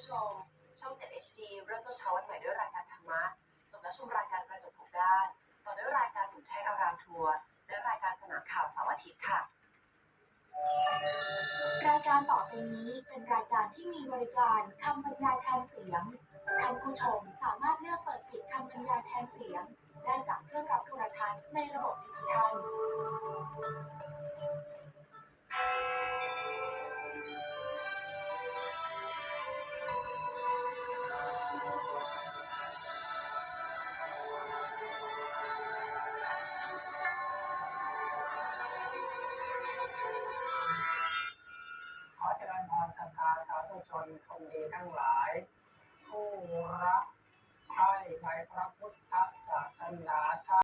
ผู้ชม ช่อง 7 HD เริ่มต้นเช้าวันใหม่ด้วยรายการธรรมะจบแล้วชมรายการกระจกทุกด้าน ต่อด้วยรายการหนุนไทยอารามทัวร์และรายการสนามข่าวเสาร์อาทิตย์ค่ะ รายการต่อไปนี้เป็นรายการที่มีบริการคำบรรยายแทนเสียงท่านผู้ชมสามารถเลือกเปิดปิดคำบรรยายแทนเสียง ได้จากเครื่องรับโทรทัศน์ในระบบดิจิทัล ทั้งหลายผู้รับให้ใครพระพุทธ